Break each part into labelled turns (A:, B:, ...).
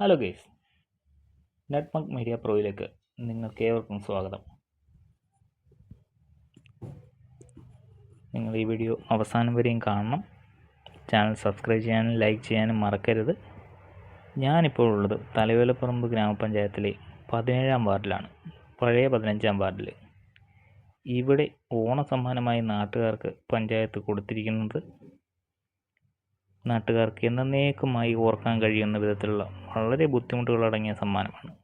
A: Hello guys നെറ്റ്മക് media പ്രോയിലേക്ക് നിങ്ങൾക്ക് ഏവർക്കും സ്വാഗതം. നിങ്ങൾ ഈ വീഡിയോ അവസാനം വരെയും കാണണം. ചാനൽ സബ്സ്ക്രൈബ് ചെയ്യാനും ലൈക്ക് ചെയ്യാനും മറക്കരുത്. ഞാനിപ്പോൾ ഉള്ളത് തലവേലപ്പറമ്പ് ഗ്രാമപഞ്ചായത്തിലെ പതിനേഴാം വാർഡിലാണ് പഴയ പതിനഞ്ചാം വാർഡിൽ ഇവിടെ ഓണസമ്മാനമായി നാട്ടുകാർക്ക് പഞ്ചായത്ത് കൊടുത്തിരിക്കുന്നത് നാട്ടുകാർക്ക് എന്നേക്കുമായി ഓർക്കാൻ കഴിയുന്ന വിധത്തിലുള്ള വളരെ ബുദ്ധിമുട്ടുകളടങ്ങിയ സമ്മാനമാണ്.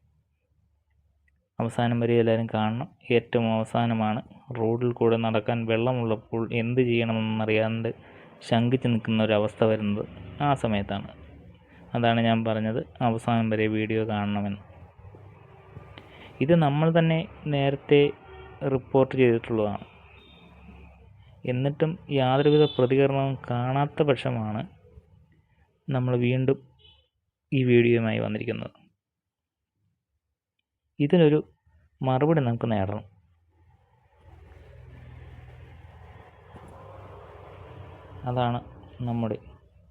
A: അവസാനം വരെ എല്ലാവരും കാണണം. ഏറ്റവും അവസാനമാണ്. റോഡിൽ കൂടെ നടക്കാൻ വെള്ളമുള്ളപ്പോൾ എന്ത് ചെയ്യണമെന്നറിയാണ്ട് ശങ്കിച്ച് നിൽക്കുന്ന അവസ്ഥ വരുന്നത് ആ സമയത്താണ്. അതാണ് ഞാൻ പറഞ്ഞത്. അവസാനം വരെ വീഡിയോ കാണണമെന്ന്. ഇത് നമ്മൾ തന്നെ നേരത്തെ റിപ്പോർട്ട് ചെയ്തിട്ടുള്ളതാണ്. എന്നിട്ടും യാതൊരുവിധ പ്രതികരണവും കാണാത്ത പക്ഷമാണ് നമ്മൾ വീണ്ടും ഈ വീഡിയോയുമായി വന്നിരിക്കുന്നത്. ഇതിനൊരു മറുപടി നമുക്ക് നേടണം. അതാണ് നമ്മുടെ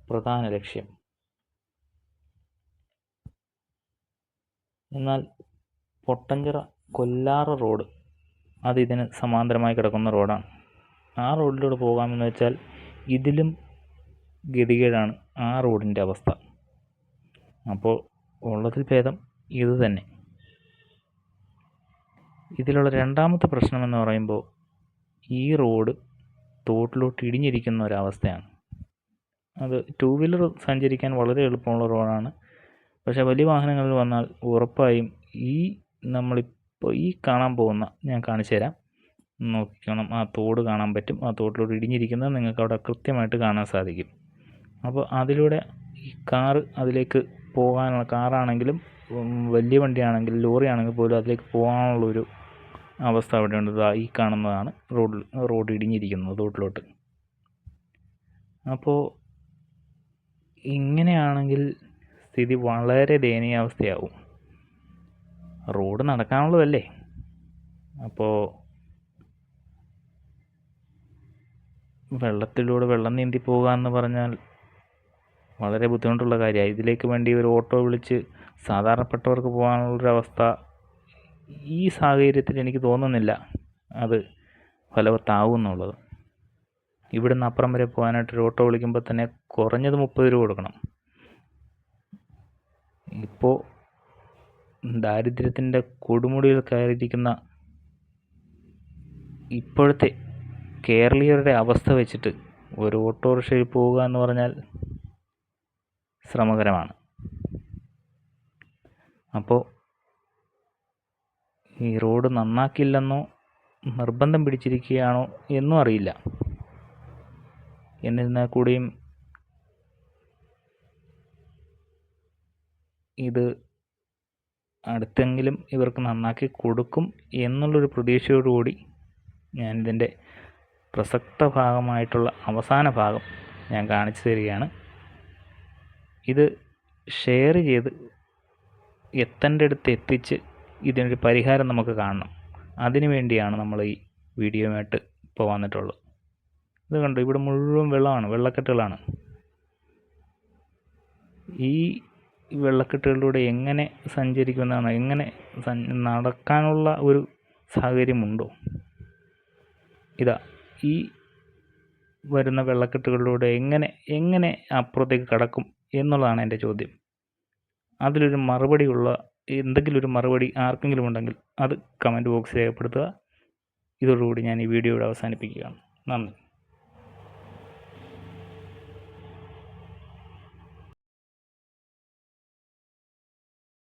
A: പ്രധാന ലക്ഷ്യം. എന്നാൽ പൊട്ടഞ്ചിറ കൊല്ലാറ റോഡ് അത് ഇതിന് സമാന്തരമായി കിടക്കുന്ന റോഡാണ്. ആ റോഡിലൂടെ പോകാമെന്ന് വെച്ചാൽ ഇതിലും ഗതികേടാണ് ആ റോഡിന്റെ അവസ്ഥ. അപ്പോൾ ഉള്ളതിൽ ഭേദം ഇത് തന്നെ. ഇതിലുള്ള രണ്ടാമത്തെ പ്രശ്നമെന്ന് പറയുമ്പോൾ ഈ റോഡ് തോട്ടിലോട്ട് ഇടിഞ്ഞിരിക്കുന്ന ഒരവസ്ഥയാണ്. അത് ടൂ വീലർ സഞ്ചരിക്കാൻ വളരെ എളുപ്പമുള്ള റോഡാണ്. പക്ഷേ വലിയ വാഹനങ്ങളിൽ വന്നാൽ ഉറപ്പായും ഈ നമ്മളിപ്പോൾ ഈ കാണാൻ പോകുന്ന ഞാൻ കാണിച്ചു തരാം. നോക്കിക്കണം. ആ തോട് കാണാൻ പറ്റും. ആ തോട്ടിലോട്ട് ഇടിഞ്ഞിരിക്കുന്നത് നിങ്ങൾക്ക് അവിടെ കൃത്യമായിട്ട് കാണാൻ സാധിക്കും. അപ്പോൾ അതിലൂടെ ഈ കാറ് അതിലേക്ക് പോകാനുള്ള കാറാണെങ്കിലും വലിയ വണ്ടിയാണെങ്കിലും ലോറി ആണെങ്കിൽ പോലും അതിലേക്ക് പോകാനുള്ളൊരു അവസ്ഥ അവിടെയുണ്ട്. ദാ ഈ കാണുന്നതാണ് റോഡിൽ റോഡ് ഇടിഞ്ഞിരിക്കുന്നത് തോട്ടിലോട്ട് അപ്പോൾ ഇങ്ങനെയാണെങ്കിൽ സ്ഥിതി വളരെ ദയനീയാവസ്ഥയാവും റോഡ് നടക്കാനുള്ളതല്ലേ? അപ്പോൾ വെള്ളത്തിലൂടെ വെള്ളം നീന്തി പോകുക എന്ന് പറഞ്ഞാൽ വളരെ ബുദ്ധിമുട്ടുള്ള കാര്യമാണ്. ഇതിലേക്ക് വേണ്ടി ഒരു ഓട്ടോ വിളിച്ച് സാധാരണപ്പെട്ടവർക്ക് പോകാനുള്ളൊരവസ്ഥ ഈ സാഹചര്യത്തിൽ എനിക്ക് തോന്നുന്നില്ല അത് ഫലവത്താവും എന്നുള്ളത് ഇവിടുന്ന് അപ്പുറം വരെ പോകാനായിട്ട് ഒരു ഓട്ടോ വിളിക്കുമ്പോൾ തന്നെ കുറഞ്ഞത് മുപ്പത് രൂപ കൊടുക്കണം. ഇപ്പോൾ ദാരിദ്ര്യത്തിന്റെ കൊടുമുടിയിൽ കയറിയിരിക്കുന്ന ഇപ്പോഴത്തെ കേരളീയരുടെ അവസ്ഥ വെച്ചിട്ട് ഒരു ഓട്ടോറിക്ഷയിൽ പോവുക എന്ന് പറഞ്ഞാൽ ശ്രമകരമാണ്. അപ്പോൾ ഈ റോഡ് നന്നാക്കില്ലെന്നോ നിർബന്ധം പിടിച്ചിരിക്കുകയാണോ എന്നും അറിയില്ല. എന്നിരുന്നാൽ കൂടിയും ഇത് അടുത്തെങ്കിലും ഇവർക്ക് നന്നാക്കി കൊടുക്കും എന്നുള്ളൊരു പ്രതീക്ഷയോടുകൂടി ഞാനിതിന്റെ പ്രസക്ത ഭാഗമായിട്ടുള്ള അവസാന ഭാഗം ഞാൻ കാണിച്ചു തരികയാണ്. ഇത് ഷെയർ ചെയ്ത് എത്തേണ്ട അടുത്ത് എത്തിച്ച് ഇതിനൊരു പരിഹാരം നമുക്ക് കാണണം. അതിനു വേണ്ടിയാണ് നമ്മൾ ഈ വീഡിയോയുമായിട്ട് ഇപ്പോൾ വന്നിട്ടുള്ളത്. ഇത് കണ്ടോ? ഇവിടെ മുഴുവൻ വെള്ളമാണ് വെള്ളക്കെട്ടുകളാണ്. ഈ വെള്ളക്കെട്ടുകളിലൂടെ എങ്ങനെ സഞ്ചരിക്കുമെന്നാണ് എങ്ങനെ നടക്കാനുള്ള ഒരു സാഹചര്യമുണ്ടോ? ഇതാ ഈ വരുന്ന വെള്ളക്കെട്ടുകളിലൂടെ എങ്ങനെ എങ്ങനെ അപ്പുറത്തേക്ക് കടക്കും? എന്നുള്ളതാണ് എന്റെ ചോദ്യം. അതിലൊരു മറുപടിയുള്ള എന്തെങ്കിലും ഒരു മറുപടി ആർക്കെങ്കിലും ഉണ്ടെങ്കിൽ അത് കമന്റ് ബോക്സിൽ രേഖപ്പെടുത്തുക. ഇതോടുകൂടി ഞാൻ ഈ വീഡിയോ അവസാനിപ്പിക്കുകയാണ്. നന്ദി.